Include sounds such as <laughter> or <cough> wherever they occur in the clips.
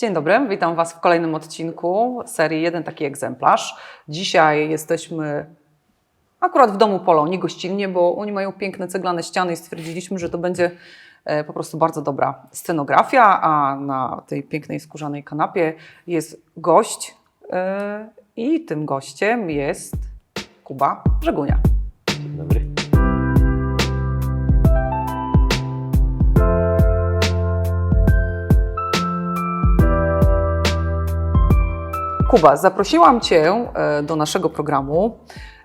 Dzień dobry, witam Was w kolejnym odcinku serii Jeden taki egzemplarz. Dzisiaj jesteśmy akurat w domu Polonii gościnnie, bo oni mają piękne ceglane ściany i stwierdziliśmy, że to będzie e, po prostu bardzo dobra scenografia, a na tej pięknej skórzanej kanapie jest gość e, i tym gościem jest Kuba Żegunia. Kuba, zaprosiłam Cię e, do naszego programu,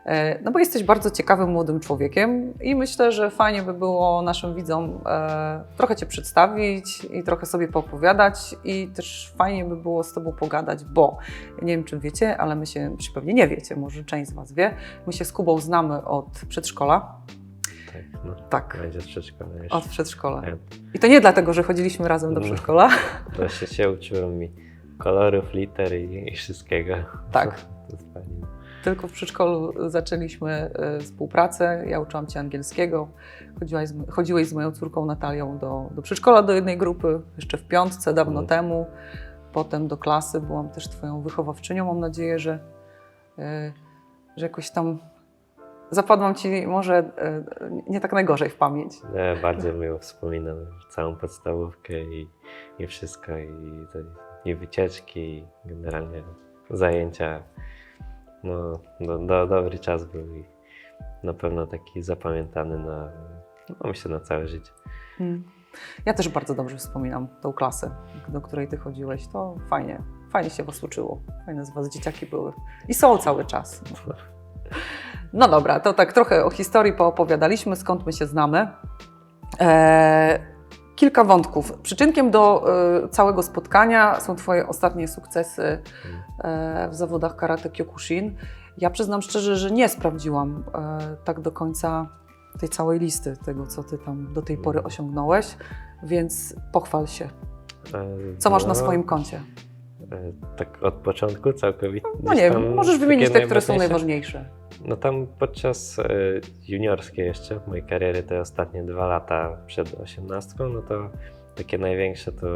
e, no bo jesteś bardzo ciekawym młodym człowiekiem i myślę, że fajnie by było naszym widzom e, trochę Cię przedstawić i trochę sobie poopowiadać i też fajnie by było z Tobą pogadać, bo nie wiem, czy wiecie, ale my się, czy pewnie nie wiecie, może część z Was wie, my się z Kubą znamy od przedszkola. Tak, no. Tak, Będzie z przedszkola już. od przedszkola. I to nie dlatego, że chodziliśmy razem do No. przedszkola, Właśnie się uczyłem mi kolorów, liter i, i wszystkiego. Tak. <laughs> To jest fajnie. Tylko w przedszkolu zaczęliśmy e, współpracę. Ja uczyłam Cię angielskiego. Chodziłaś z, chodziłeś z moją córką Natalią do, do przedszkola, do jednej grupy, jeszcze w piątce, dawno Mhm. temu. Potem do klasy. Byłam też Twoją wychowawczynią. Mam nadzieję, że, e, że jakoś tam zapadłam Ci może e, nie tak najgorzej w pamięć. Ja bardzo miło wspominam całą podstawówkę i, i wszystko, i, to, i wycieczki, i generalnie zajęcia. No, do, do, dobry czas był i na pewno taki zapamiętany na, no myślę, na całe życie. Mm. Ja też bardzo dobrze wspominam tą klasę, do której Ty chodziłeś. To fajnie, fajnie się Was uczyło. Fajne z Was dzieciaki były. I są cały czas. <laughs> No dobra, to tak trochę o historii poopowiadaliśmy, skąd my się znamy. Eee, kilka wątków. Przyczynkiem do e, całego spotkania są Twoje ostatnie sukcesy e, w zawodach karate Kyokushin. Ja przyznam szczerze, że nie sprawdziłam e, tak do końca tej całej listy tego, co Ty tam do tej pory osiągnąłeś, więc pochwal się. E, Co masz na no, swoim koncie? E, Tak od początku całkowicie? No nie tam możesz wymienić te, które są najważniejsze? No tam podczas e, juniorskiej jeszcze mojej kariery, te ostatnie dwa lata przed osiemnastką, no to takie największe to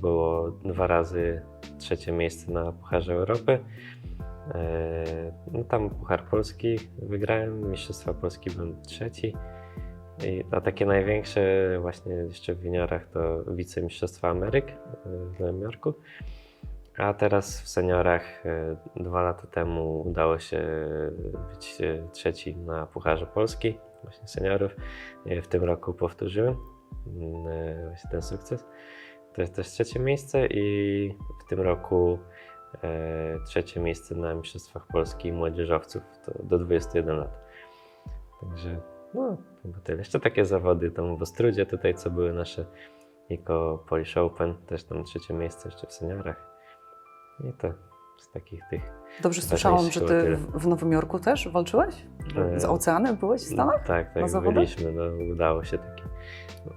było dwa razy trzecie miejsce na Pucharze Europy. E, no tam Puchar Polski wygrałem, Mistrzostwa Polski byłem trzeci. I, a takie największe właśnie jeszcze w juniorach to wicemistrzostwa Ameryk w Nowym Jorku. A teraz w seniorach e, dwa lata temu udało się być e, trzeci na Pucharze Polski, właśnie seniorów. E, W tym roku powtórzyłem mm, e, właśnie ten sukces. To jest też trzecie miejsce i w tym roku e, trzecie miejsce na Mistrzostwach Polski młodzieżowców do 21 lat. Także no, chyba tyle. Jeszcze takie zawody tam w Ostrudzie tutaj, co były nasze jako Polish Open, też tam trzecie miejsce jeszcze w seniorach. To z takich tych. Dobrze słyszałam, że Ty w Nowym Jorku też walczyłeś? E, Z oceanem byłeś w No, Stanach? tak, Na tak, zawodach? byliśmy, no, udało się takie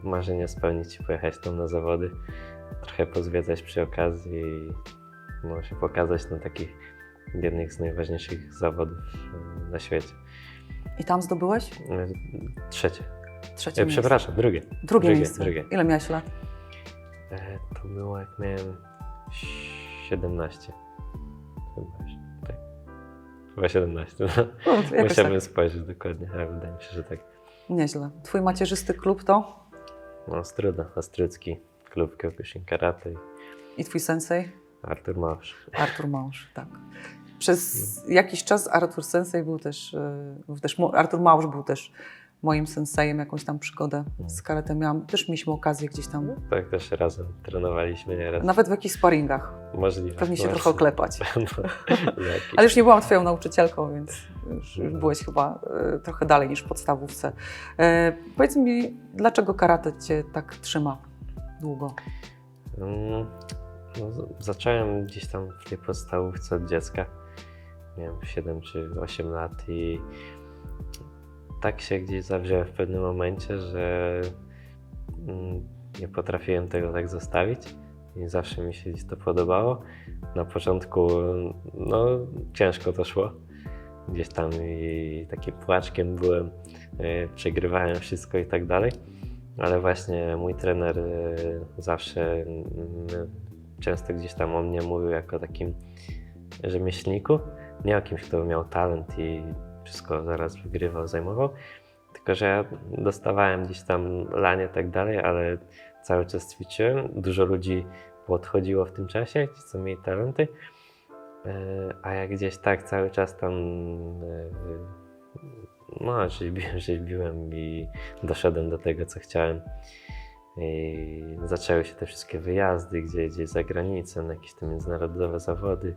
marzenie spełnić i pojechać tam na zawody, trochę pozwiedzać przy okazji i może się pokazać na takich jednych z najważniejszych zawodów e, na świecie. I tam zdobyłeś? E, Trzecie, Trzecie e, przepraszam, drugie. Drugie, drugie, miejsce. drugie. Ile miałeś lat? E, To było jak miałem 17. Chyba, tak. Chyba 17. No. No, jakoś tak. Musiałbym spojrzeć dokładnie, ale wydaje mi się, że tak. Nieźle. Twój macierzysty klub to? No, Ostruda, Ostrycki, klub Kyokushin Karate i twój sensei? Artur Małż. Artur Małż, tak. Przez jakiś czas Artur Sensei był też, e, był też, Artur Małż był też moim sensejem, jakąś tam przygodę z karate miałam. Też mieliśmy okazję gdzieś tam, Tak też razem trenowaliśmy nieraz. nawet w jakichś sparingach, Możliwe. pewnie się trochę oklepać. <laughs> no, Ale już nie byłam twoją nauczycielką, więc już, już byłeś chyba e, trochę dalej niż w podstawówce. E, powiedz mi, dlaczego karate cię tak trzyma długo? Mm, No, zacząłem gdzieś tam w tej podstawówce od dziecka. Miałem 7 czy 8 lat i tak się gdzieś zawziąłem w pewnym momencie, że mm, nie potrafiłem tego tak zostawić i zawsze mi się to podobało. Na początku no, ciężko to szło. Gdzieś tam i takim płaczkiem byłem, e, przegrywałem wszystko i tak dalej. Ale właśnie mój trener e, zawsze mm, często gdzieś tam o mnie mówił jako takim rzemieślniku, nie o kimś, kto miał talent i wszystko zaraz wygrywał, zajmował, tylko że ja dostawałem gdzieś tam lanie i tak dalej, ale cały czas ćwiczyłem. Dużo ludzi podchodziło w tym czasie, ci co mieli talenty, E, a ja gdzieś tak cały czas tam e, no, rzeźbiłem, <laughs> rzeźbiłem i doszedłem do tego, co chciałem. I zaczęły się te wszystkie wyjazdy, gdzie, gdzieś za granicę, na jakieś te międzynarodowe zawody,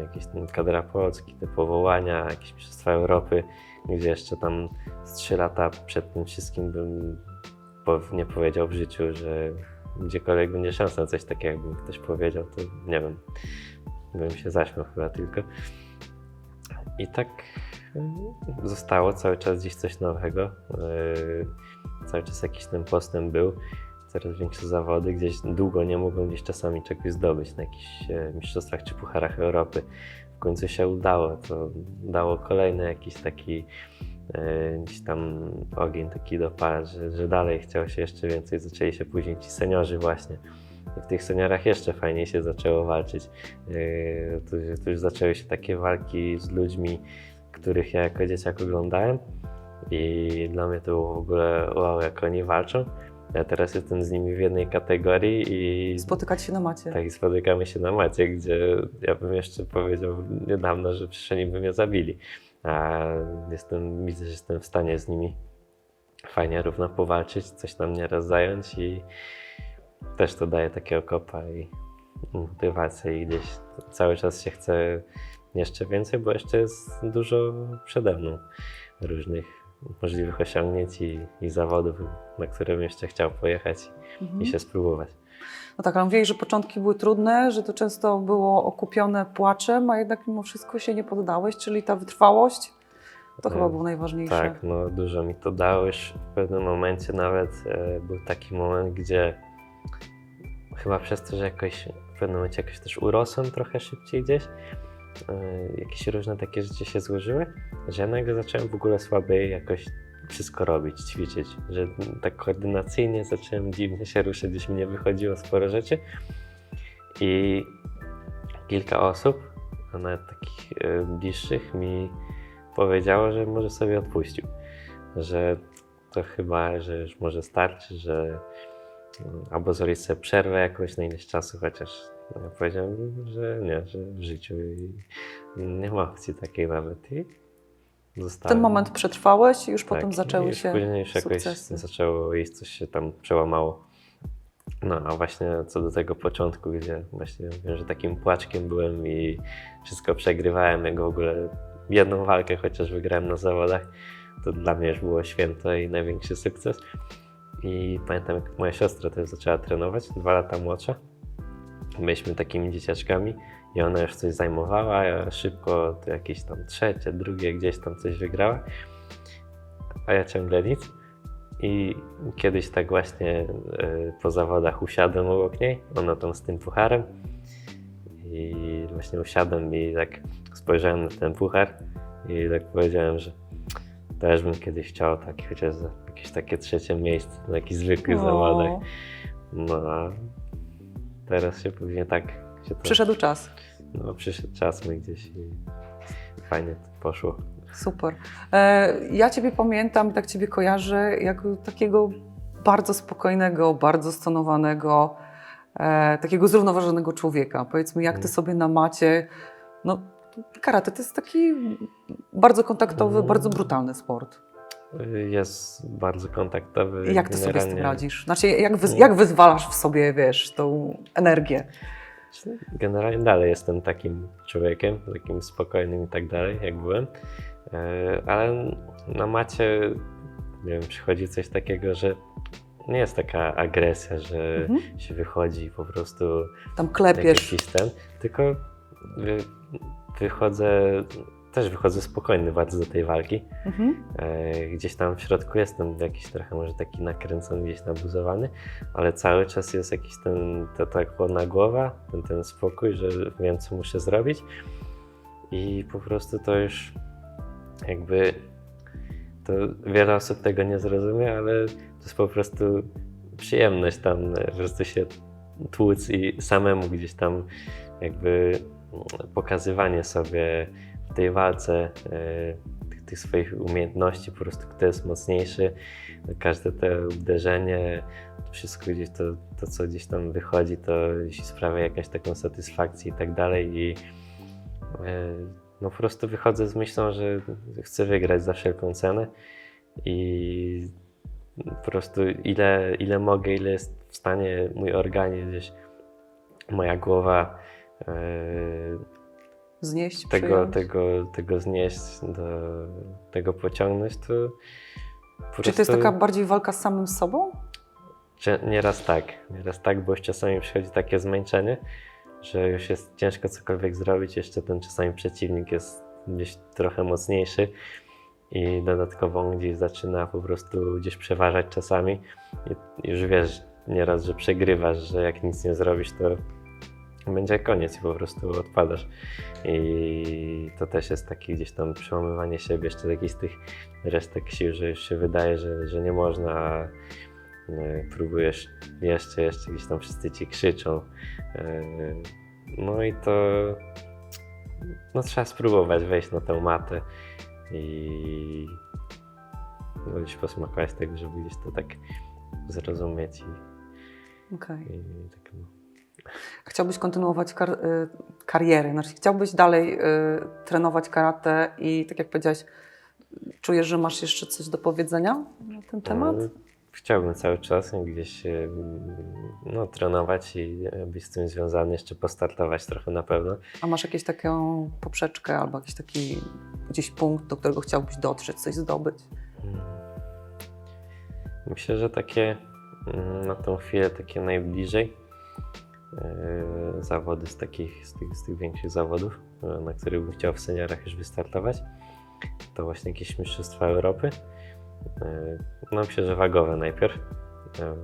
jakieś ten kadra Polski, te powołania, jakieś Mistrzostwa Europy, gdzie jeszcze tam z trzy lata przed tym wszystkim bym nie powiedział w życiu, że gdziekolwiek będzie szansa na coś takiego, jakby ktoś powiedział, to nie wiem, bym się zaśmiał chyba tylko. I tak y, zostało cały czas gdzieś coś nowego. y, Cały czas jakiś ten postęp był. Coraz większe zawody. Gdzieś długo nie mogłem gdzieś czasami czegoś zdobyć na jakichś e, mistrzostwach czy pucharach Europy. W końcu się udało. To dało kolejny jakiś taki e, gdzieś tam ogień taki dopala, że, że dalej chciało się jeszcze więcej. Zaczęli się później ci seniorzy właśnie. I w tych seniorach jeszcze fajniej się zaczęło walczyć. Tu, tu już zaczęły się takie walki z ludźmi, których ja jako dzieciak oglądałem i dla mnie to było w ogóle wow, jak oni walczą. Ja teraz jestem z nimi w jednej kategorii i Spotykać się na macie. tak spotykamy się na macie, gdzie ja bym jeszcze powiedział niedawno, że przecież by mnie zabili. A jestem, widzę, że jestem w stanie z nimi fajnie równo powalczyć, coś tam nieraz zająć i też to daje takiego kopa i motywację i gdzieś cały czas się chce jeszcze więcej, bo jeszcze jest dużo przede mną różnych możliwych osiągnięć i, i zawodów, na które bym jeszcze chciał pojechać Mhm. i się spróbować. No tak, ale mówiłeś, że początki były trudne, że to często było okupione płaczem, a jednak mimo wszystko się nie poddałeś, czyli ta wytrwałość to E, chyba było najważniejsze. Tak, no dużo mi to. Już w pewnym momencie nawet e, był taki moment, gdzie chyba przez to, że jakoś w pewnym momencie jakoś też urosłem trochę szybciej gdzieś, e, jakieś różne takie rzeczy się złożyły, że ja nagle zacząłem w ogóle słabiej jakoś wszystko robić, ćwiczyć, że tak koordynacyjnie zacząłem dziwnie się ruszać, gdzieś mi nie wychodziło sporo rzeczy. I kilka osób, a nawet takich e, bliższych mi powiedziało, że może sobie odpuścił, że to chyba, że już może starczy, że mm, albo zrobić sobie przerwę jakoś na ileś czasu, chociaż ja powiedziałem, że nie, że w życiu i nie ma opcji takiej nawet i zostałem. Ten moment przetrwałeś i już Tak, potem i zaczęły już się później już jakoś sukcesy. zaczęło iść, coś się tam przełamało. No, a właśnie co do tego początku, gdzie właśnie wiem, że takim płaczkiem byłem i wszystko przegrywałem, jak w ogóle jedną walkę chociaż wygrałem na zawodach, to dla mnie już było święto i największy sukces. I pamiętam, jak moja siostra też zaczęła trenować, dwa lata młodsza. Byliśmy takimi dzieciaczkami i ona już coś zajmowała, ja szybko to jakieś tam trzecie, drugie gdzieś tam coś wygrała, a ja ciągle nic. I kiedyś tak właśnie e, po zawodach usiadłem obok niej, ona tam z tym pucharem i właśnie usiadłem i tak spojrzałem na ten puchar i tak powiedziałem, że też bym kiedyś chciał taki chociaż jakieś takie trzecie miejsce na jakichś zwykłych O, zawodach. No teraz się pewnie tak się to, Przyszedł czas. no, przyszedł czas my gdzieś i fajnie to poszło. Super. E, ja Ciebie pamiętam, tak Ciebie kojarzę jako takiego bardzo spokojnego, bardzo stonowanego, e, takiego zrównoważonego człowieka. Powiedzmy, jak Ty Mm. sobie na macie, no karate to jest taki bardzo kontaktowy, Mm. bardzo brutalny sport. Jest bardzo kontaktowy. I jak Ty sobie z tym generalnie- radzisz? Znaczy, jak, wy, jak wyzwalasz w sobie, wiesz, tą energię? Generalnie dalej jestem takim człowiekiem, takim spokojnym i tak dalej, jak byłem. E, Ale na macie, nie wiem, przychodzi coś takiego, że nie jest taka agresja, że Mhm. się wychodzi i po prostu Tam klepiesz. jakiś ten, tylko wy, wychodzę, też wychodzę spokojny bardzo do tej walki. Mhm. E, Gdzieś tam w środku jestem jakiś trochę może taki nakręcony, gdzieś nabuzowany, ale cały czas jest jakiś ten, ta, ta chłodna głowa, ten, ten spokój, że wiem co muszę zrobić i po prostu to już jakby to wiele osób tego nie zrozumie, ale to jest po prostu przyjemność tam, po prostu się tłuc i samemu gdzieś tam jakby pokazywanie sobie tej walce e, tych, tych swoich umiejętności, po prostu kto jest mocniejszy, każde te uderzenie, wszystko gdzieś to, to co gdzieś tam wychodzi, to jeśli sprawia jakąś taką satysfakcję i tak dalej i e, no po prostu wychodzę z myślą, że chcę wygrać za wszelką cenę i po prostu ile, ile mogę, ile jest w stanie mój organizm, gdzieś moja głowa e, Znieść, tego, przyjąć? tego, tego znieść, do, tego pociągnąć, to Czy to jest taka bardziej walka z samym sobą? Nieraz tak, nieraz tak, bo już czasami przychodzi takie zmęczenie, że już jest ciężko cokolwiek zrobić, jeszcze ten czasami przeciwnik jest gdzieś trochę mocniejszy i dodatkowo on gdzieś zaczyna po prostu gdzieś przeważać czasami i już wiesz nieraz, że przegrywasz, że jak nic nie zrobisz, to będzie koniec i po prostu odpadasz. I to też jest takie gdzieś tam przełamywanie siebie, jeszcze jakichś tych resztek sił, że już się wydaje, że, że nie można, a e, próbujesz jeszcze, jeszcze gdzieś tam wszyscy ci krzyczą. E, No i to no, trzeba spróbować wejść na tę matę i no, gdzieś posmakować tego, żeby gdzieś to tak zrozumieć i, Okej. i tak no. Chciałbyś kontynuować kar- y, karierę, znaczy chciałbyś dalej y, trenować karate i tak jak powiedziałaś, czujesz, że masz jeszcze coś do powiedzenia na ten temat? E, Chciałbym cały czas gdzieś e, no, trenować i być z tym związany, jeszcze postartować trochę na pewno. A masz jakąś taką poprzeczkę albo jakiś taki gdzieś punkt, do którego chciałbyś dotrzeć, coś zdobyć? Mm. Myślę, że takie mm, na tą chwilę takie najbliżej zawody z takich, z tych, z tych większych zawodów, e, na których bym chciał w seniorach już wystartować, to właśnie jakieś Mistrzostwa Europy. E, No myślę, że wagowe najpierw, e,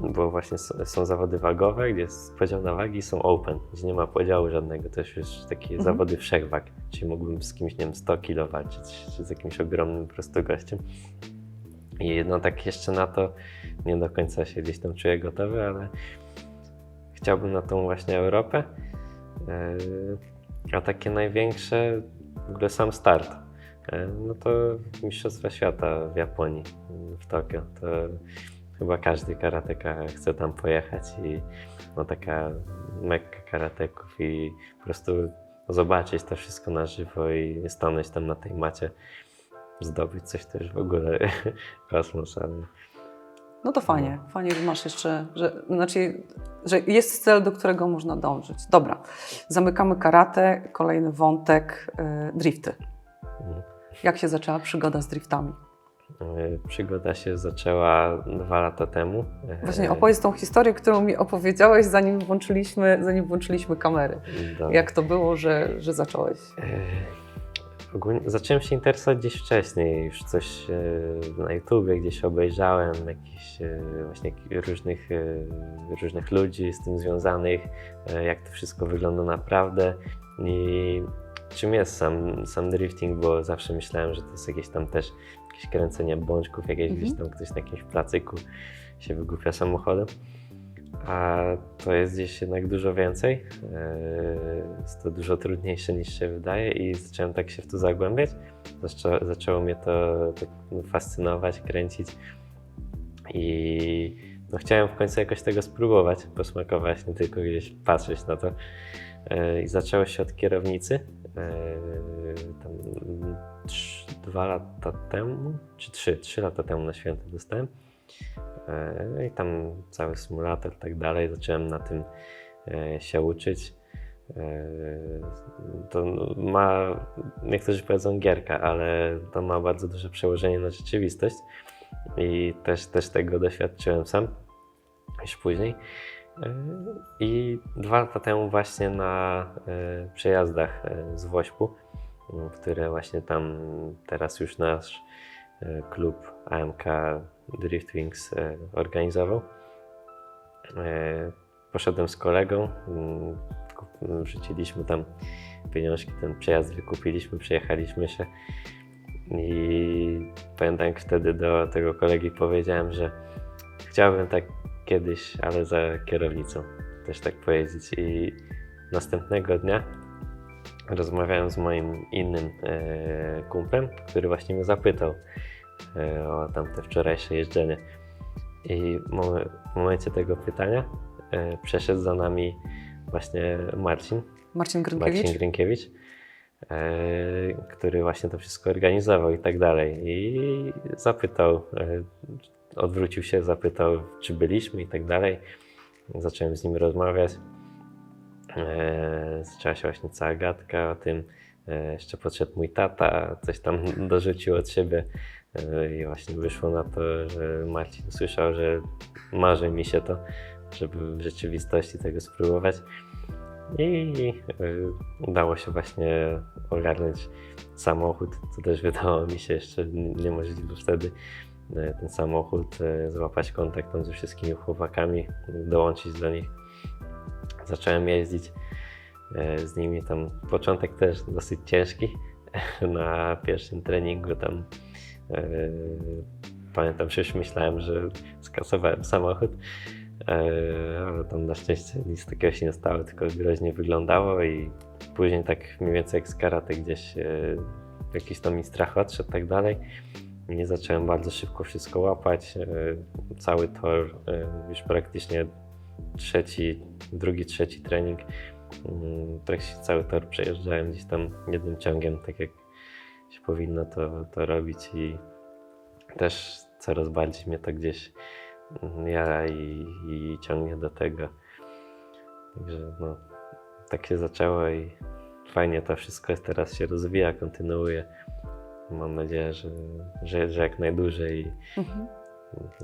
bo właśnie są zawody wagowe, gdzie jest podział na wagi i są open, gdzie nie ma podziału żadnego, to już takie Mhm. zawody wszechwag, czyli mógłbym z kimś, nie wiem, 100 kilo walczyć, czy z jakimś ogromnym po prostu gościem. I no tak jeszcze na to nie do końca się gdzieś tam czuję gotowy, ale chciałbym na tą właśnie Europę. Yy, A takie największe, w ogóle sam start, yy, no to Mistrzostwa Świata w Japonii, w Tokio. To chyba każdy karateka chce tam pojechać i no taka mekka karateków i po prostu zobaczyć to wszystko na żywo i stanąć tam na tej macie, zdobyć coś to już w ogóle <laughs> kosmos, ale No to fajnie, fajnie, że masz jeszcze, że, znaczy, że jest cel, do którego można dążyć. Dobra, zamykamy karate, kolejny wątek, y, drifty. Jak się zaczęła przygoda z driftami? yy, przygoda się zaczęła dwa lata temu. Yy, Właśnie opowiedz tą historię, którą mi opowiedziałeś, zanim włączyliśmy, zanim włączyliśmy kamery. Dobra. Jak to było, że, że zacząłeś? Ogólnie zacząłem się interesować gdzieś wcześniej, już coś yy, na YouTubie gdzieś obejrzałem, jakichś yy, właśnie różnych, yy, różnych ludzi z tym związanych, jak to wszystko wygląda naprawdę i czym jest sam, sam drifting, bo zawsze myślałem, że to jest jakieś tam też jakieś kręcenie bączków, jakieś Mhm. gdzieś tam ktoś na jakimś placyku się wygłupia samochodem. A to jest gdzieś jednak dużo więcej. Yy, Jest to dużo trudniejsze niż się wydaje i zacząłem tak się w to zagłębiać. Zaczęło, mnie to tak fascynować, kręcić i no, chciałem w końcu jakoś tego spróbować, posmakować, nie tylko gdzieś patrzeć na to. Yy, I zaczęło się od kierownicy. Yy, Tam dwa lata temu, czy trzy, trzy lata temu na święta dostałem. E, I tam cały symulator i tak dalej. Zacząłem na tym e, się uczyć. E, To ma, niektórzy powiedzą gierka, ale to ma bardzo duże przełożenie na rzeczywistość i też, też tego doświadczyłem sam już później. I dwa lata temu właśnie na przejazdach z Wośpu, które właśnie tam teraz już nasz klub AMK Driftwings e, organizował. E, Poszedłem z kolegą, mm, wrzuciliśmy tam pieniążki, ten przejazd wykupiliśmy, przejechaliśmy się i pamiętam wtedy do tego kolegi powiedziałem, że chciałbym tak kiedyś, ale za kierownicą. też tak pojeździć. I następnego dnia rozmawiałem z moim innym e, kumplem, który właśnie mnie zapytał o tamte wczorajsze jeżdżenie. I w momen- w momencie tego pytania e, przeszedł za nami właśnie Marcin, Marcin Grynkiewicz? Marcin Grynkiewicz, e, który właśnie to wszystko organizował i tak dalej. I zapytał, e, odwrócił się, zapytał, czy byliśmy i tak dalej. Zacząłem z nim rozmawiać. E, zaczęła się właśnie cała gadka o tym. E, jeszcze podszedł mój tata, coś tam <laughs> dorzucił od siebie. E, I właśnie wyszło na to, że Marcin usłyszał, że marzy mi się to, żeby w rzeczywistości tego spróbować. I y, udało się właśnie ogarnąć samochód, co też wydało mi się jeszcze niemożliwe wtedy. Y, Ten samochód, złapać kontakt ze wszystkimi chłopakami, dołączyć do nich. Zacząłem jeździć z nimi. Tam początek też dosyć ciężki. <laughs> Na pierwszym treningu tam pamiętam, że już myślałem, że skasowałem samochód. E, ale tam na szczęście nic takiego się nie stało, tylko groźnie wyglądało i później tak mniej więcej jak z karate gdzieś e, jakiś tam mi strach odszedł tak dalej. I zacząłem bardzo szybko wszystko łapać. E, cały tor, e, już praktycznie trzeci, drugi, trzeci trening. mm, Praktycznie cały tor przejeżdżałem gdzieś tam jednym ciągiem, tak jak się powinno to, to robić i też coraz bardziej mnie to gdzieś jara i, i ciągnie do tego. Także no, tak się zaczęło i fajnie to wszystko jest, teraz się rozwija, kontynuuje. Mam nadzieję, że, że, że jak najdłużej Mhm.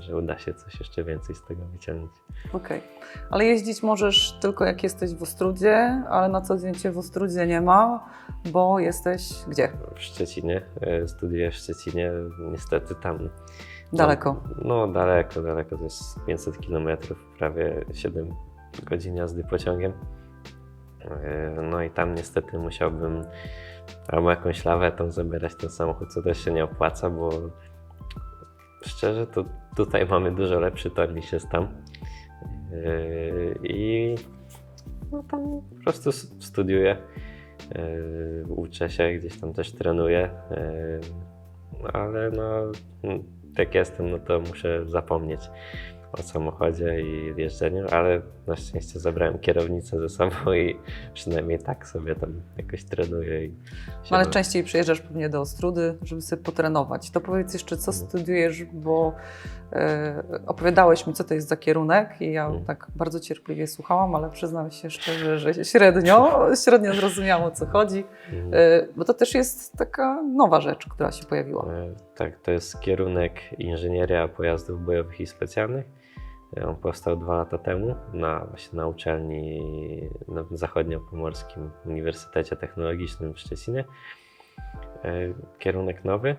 Że uda się coś jeszcze więcej z tego wyciągnąć. Okej. Ale jeździć możesz tylko jak jesteś w Ostrudzie, ale na co dzień Cię w Ostrudzie nie ma, bo jesteś gdzie? W Szczecinie, e, studiuję w Szczecinie, niestety tam Daleko. No, daleko, daleko. To jest 500 km, prawie 7 godzin jazdy pociągiem. E, No i tam niestety musiałbym albo jakąś lawetą zabierać ten samochód, co też się nie opłaca, bo szczerze to tutaj mamy dużo lepszy tor niż jest tam. E, I no tam po prostu studiuję, e, uczę się, gdzieś tam też trenuję, no ale no jak jestem, no to muszę zapomnieć o samochodzie i jeżdżeniu, ale na szczęście zabrałem kierownicę ze sobą i przynajmniej tak sobie tam jakoś trenuję. No, ale częściej przyjeżdżasz pewnie do Ostrudy, żeby sobie potrenować. To powiedz jeszcze, co Mhm. studiujesz, bo e, opowiadałeś mi, co to jest za kierunek i ja Mhm. tak bardzo cierpliwie słuchałam, ale przyznam się szczerze, że średnio, <laughs> średnio zrozumiałam, o co chodzi, Mhm. e, bo to też jest taka nowa rzecz, która się pojawiła. E, Tak, to jest kierunek Inżynieria Pojazdów Bojowych i Specjalnych. On powstał dwa lata temu na, właśnie na uczelni na Zachodniopomorskim Uniwersytecie Technologicznym w Szczecinie. E, Kierunek nowy. E,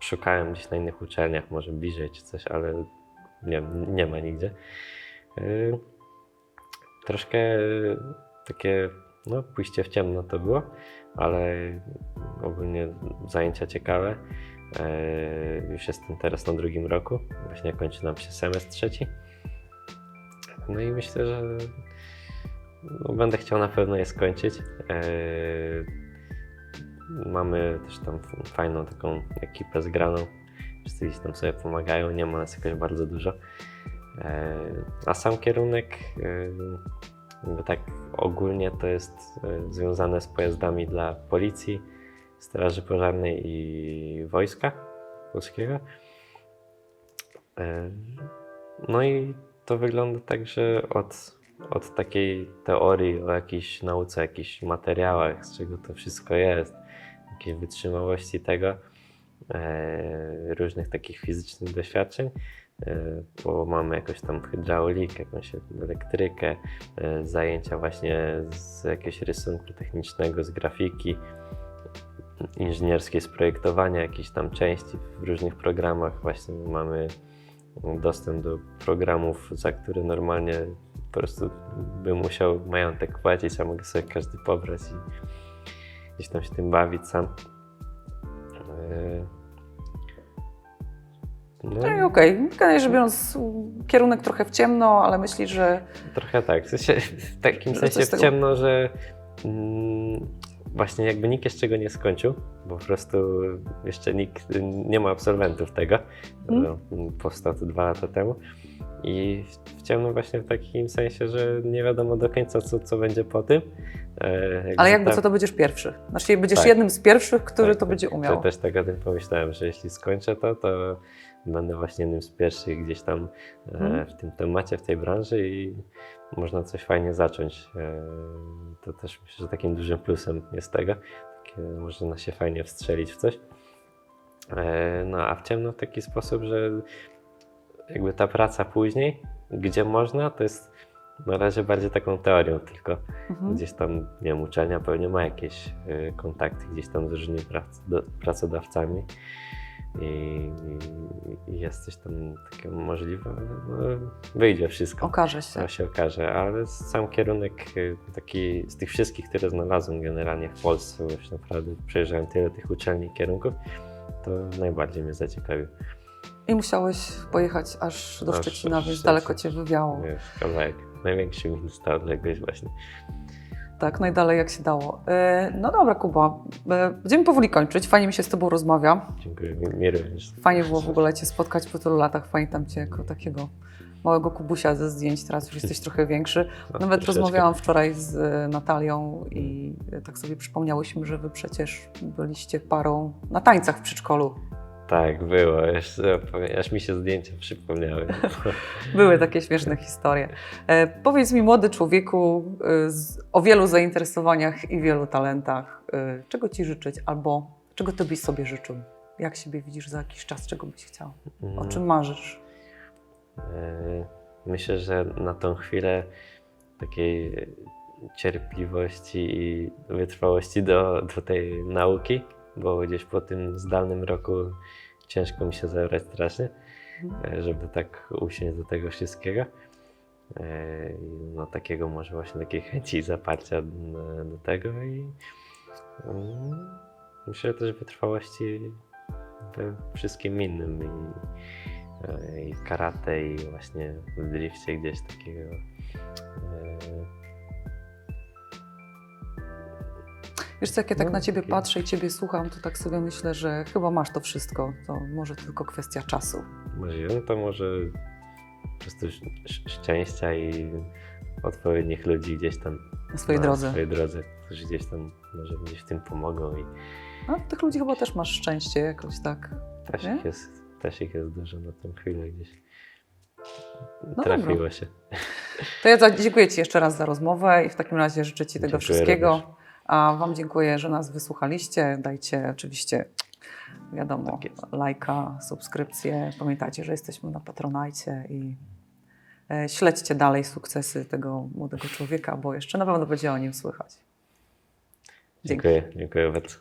Szukałem gdzieś na innych uczelniach, może bliżej czy coś, ale nie, nie ma nigdzie. E, Troszkę takie no, pójście w ciemno to było, ale ogólnie zajęcia ciekawe. E, Już jestem teraz na drugim roku, właśnie kończy nam się semestr trzeci. No i myślę, że no, będę chciał na pewno je skończyć. E, Mamy też tam fajną taką ekipę zgraną. Wszyscy gdzieś tam sobie pomagają, nie ma nas jakoś bardzo dużo. E, A sam kierunek, tak ogólnie to jest e, związane z pojazdami dla policji, Straży Pożarnej i Wojska Polskiego. E, No i to wygląda tak, że od, od takiej teorii o jakiejś nauce, jakichś materiałach, z czego to wszystko jest, jakiejś wytrzymałości tego, e, różnych takich fizycznych doświadczeń, e, bo mamy jakąś tam hydraulikę, jakąś elektrykę, zajęcia właśnie z jakiegoś rysunku technicznego, z grafiki, inżynierskie z projektowania jakichś tam części w różnych programach. Właśnie mamy dostęp do programów, za które normalnie po prostu bym musiał majątek płacić, a mogę sobie każdy pobrać i gdzieś tam się tym bawić sam. Yy, No, Czyli okej, generalnie rzecz biorąc, kierunek trochę w ciemno, ale myślisz, że Trochę tak. W, sensie, w takim sensie w tego- ciemno, że mm, właśnie jakby nikt jeszcze go nie skończył, bo po prostu jeszcze nikt nie ma absolwentów tego. Mm. Powstał to dwa lata temu. I w- w ciemno właśnie w takim sensie, że nie wiadomo do końca, co, co będzie po tym. E, ale jakby ta- co to będziesz pierwszy. Znaczy będziesz Tak. jednym z pierwszych, który tak, to będzie umiał. To też tak o tym pomyślałem, że jeśli skończę to, to będę właśnie jednym z pierwszych gdzieś tam e, Mhm. w tym temacie, w tej branży i można coś fajnie zacząć. E, to też myślę, że takim dużym plusem jest tego. Takie, można się fajnie wstrzelić w coś. E, no a w ciemno w taki sposób, że jakby ta praca później, gdzie można, to jest na razie bardziej taką teorią tylko. Mhm. Gdzieś tam, nie wiem, uczelnia pewnie ma jakieś y, kontakty gdzieś tam z różnymi pracodawcami i, i, jest coś tam takiego możliwe, wyjdzie wszystko. Okaże się. To się okaże, ale sam kierunek y, taki z tych wszystkich, które znalazłem generalnie w Polsce, bo już naprawdę przejrzałem tyle tych uczelni kierunków, to najbardziej mnie zaciekawił. I musiałeś pojechać aż do Aż- Szczecina, więc Szczecin. daleko cię wywiało. Wiesz, kawałek, największy minus ta odległość właśnie. Tak, najdalej jak się dało. E, No dobra, Kuba, e, będziemy powoli kończyć. Fajnie mi się z Tobą rozmawia. Dziękuję, mi, również. Fajnie było w ogóle Cię spotkać po tylu latach. Pamiętam Cię jako takiego małego Kubusia ze zdjęć, teraz już jesteś trochę większy. No, Nawet rozmawiałam wczoraj z e, Natalią i tak sobie przypomniałyśmy, że Wy przecież byliście parą na tańcach w przedszkolu. Tak, było. Aż mi się zdjęcia przypomniały. <laughs> Były takie śmieszne historie. E, powiedz mi, młody człowieku, e, z, o wielu zainteresowaniach i wielu talentach, e, czego Ci życzyć albo czego Ty byś sobie życzył? Jak siebie widzisz za jakiś czas, czego byś chciał? O czym marzysz? E, Myślę, że na tą chwilę takiej cierpliwości i wytrwałości do, do tej nauki, bo gdzieś po tym zdalnym roku ciężko mi się zebrać strasznie, e, żeby tak usiąść do tego wszystkiego. E, No takiego może właśnie takiej chęci i zaparcia do, tego i mm, myślę też wytrwałości we wszystkim innym i, e, i karate i właśnie w drifcie gdzieś takiego Wiesz co, jak ja tak No, na Ciebie takie- patrzę i Ciebie słucham, to tak sobie myślę, że chyba masz to wszystko. To może tylko kwestia czasu. Możliwe, no to może po prostu sz- sz- szczęścia i odpowiednich ludzi gdzieś tam Na swojej na drodze. swojej drodze, którzy gdzieś tam może gdzieś w tym pomogą i A tych ludzi chyba też masz szczęście jakoś tak. ich, jest, ich jest dużo na tą chwilę gdzieś. No Trafiło dobra. się. To ja dziękuję Ci jeszcze raz za rozmowę i w takim razie życzę Ci tego Dziękuję wszystkiego. również. A Wam dziękuję, że nas wysłuchaliście. Dajcie oczywiście, wiadomo, Tak lajka, subskrypcję. Pamiętajcie, że jesteśmy na Patronajcie i e, śledźcie dalej sukcesy tego młodego człowieka, bo jeszcze na pewno będzie o nim słychać. Dzięki. Dziękuję, dziękuję bardzo.